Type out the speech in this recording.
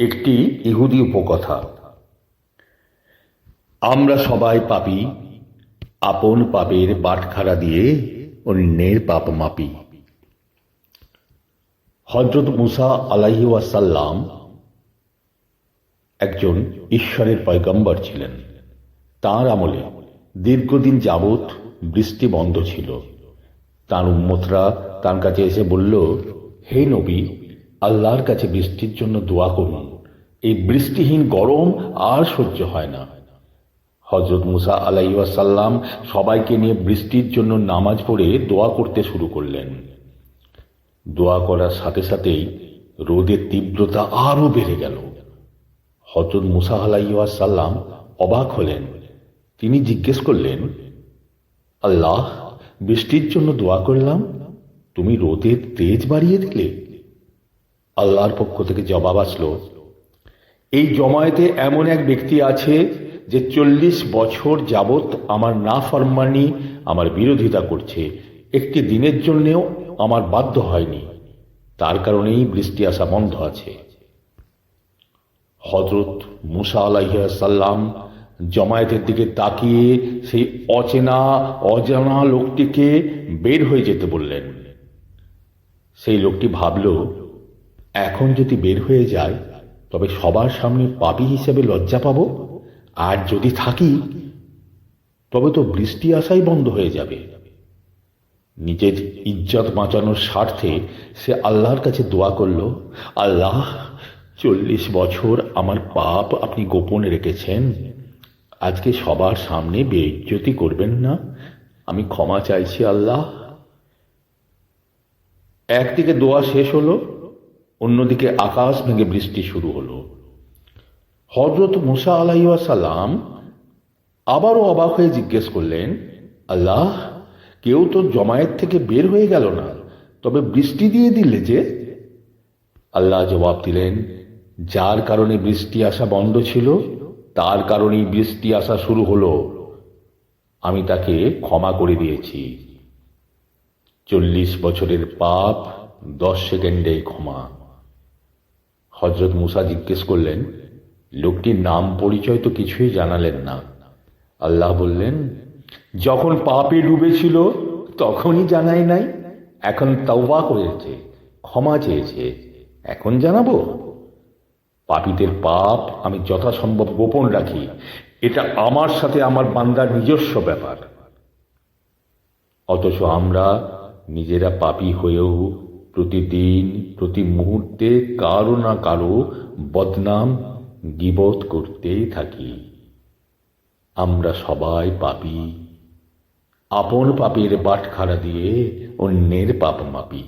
একটি ইহুদি উপকথা। আমরা সবাই পাপি, আপন পাপের বাটখারা দিয়ে অন্যের পাপ মাপি। হজরত মুসা আলাহি ওয়াসাল্লাম একজন ঈশ্বরের পয়গম্বর ছিলেন। তার আমলে দীর্ঘদিন যাবৎ বৃষ্টি বন্ধ ছিল। তার উম্মতরা তার কাছে এসে বলল, হে নবী আল্লাহর কাছে বৃষ্টির জন্য দোয়া করুন। এই বৃষ্টিহীন গরম আর সহ্য হয় না। হজরত মুসা আলাইসাল্লাম সবাইকে নিয়ে বৃষ্টির জন্য নামাজ পড়ে দোয়া করতে শুরু করলেন। দোয়া করার সাথে সাথেই রোদের তীব্রতা আরও বেড়ে গেল। হজরত মুসা আলাইসাল্লাম অবাক হলেন। তিনি জিজ্ঞেস করলেন, আল্লাহ, বৃষ্টির জন্য দোয়া করলাম? তুমি রোদের তেজ বাড়িয়ে দিলে? আল্লাহর পক্ষ থেকে জবাব আসলো, এই জমায়েতে এমন এক ব্যক্তি আছে যে চল্লিশ বছর যাবৎ আমার না ফরমানি আমার বিরোধিতা করছে। একটি দিনের জন্যেও আমার বাধ্য হয়নি। তার কারণেই বৃষ্টি আসা বন্ধ আছে। হজরত মুসা আলাইসাল্লাম জমায়েতের দিকে তাকিয়ে সেই অচেনা, অজানা লোকটিকে বের হয়ে যেতে বললেন। সেই লোকটি ভাবল এখন যদি বের হয়ে যায় তবে সবার সামনে পাপি হিসেবে লজ্জা পাব? আর যদি থাকি, তবে তো বৃষ্টি আসাই বন্ধ হয়ে যাবে। নিজের ইজ্জত বাঁচানোর স্বার্থে সে আল্লাহর কাছে দোয়া করল, আল্লাহ, চল্লিশ বছর আমার পাপ আপনি গোপনে রেখেছেন। আজকে সবার সামনে বেইজ্জতি করবেন না। আমি ক্ষমা চাইছি আল্লাহ। একদিকে দোয়া শেষ হলো অন্যদিকে আকাশ ভেঙে বৃষ্টি শুরু হলো। হজরত মুসা আলাইসাল্লাম আবারও অবাক হয়ে জিজ্ঞেস করলেন, আল্লাহ, কেউ তো জমায়েত থেকে বের হয়ে গেল না, তবে বৃষ্টি দিয়ে দিলে যে? আল্লাহ জবাব দিলেন, যার কারণে বৃষ্টি আসা বন্ধ ছিল, তার কারণেই বৃষ্টি আসা শুরু হলো। আমি তাকে ক্ষমা করে দিয়েছি। চল্লিশ বছরের পাপ দশ সেকেন্ডে ক্ষমা। হজরত মুসা জিজ্ঞেস করলেন, লোকটির নাম পরিচয় তো কিছুই জানালেন না। আল্লাহ বললেন, যখন পাপে ডুবেছিল, তখনই জানাই নাই। এখন তাওবা করেছে, ক্ষমা চেয়েছে। এখন জানাব। পাপীদের পাপ আমি যথাসম্ভব গোপন রাখি। এটা আমার সাথে আমার বান্দার নিজস্ব ব্যাপার। অথচ আমরা নিজেরা পাপী হয়েও প্রতিদিন, প্রতি মুহূর্তে কারও না কারও বদনাম গিবত করতেই থাকি। আমরা সবাই পাপি। আপন পাপের বাটখারা দিয়ে অন্যের পাপ মাপি।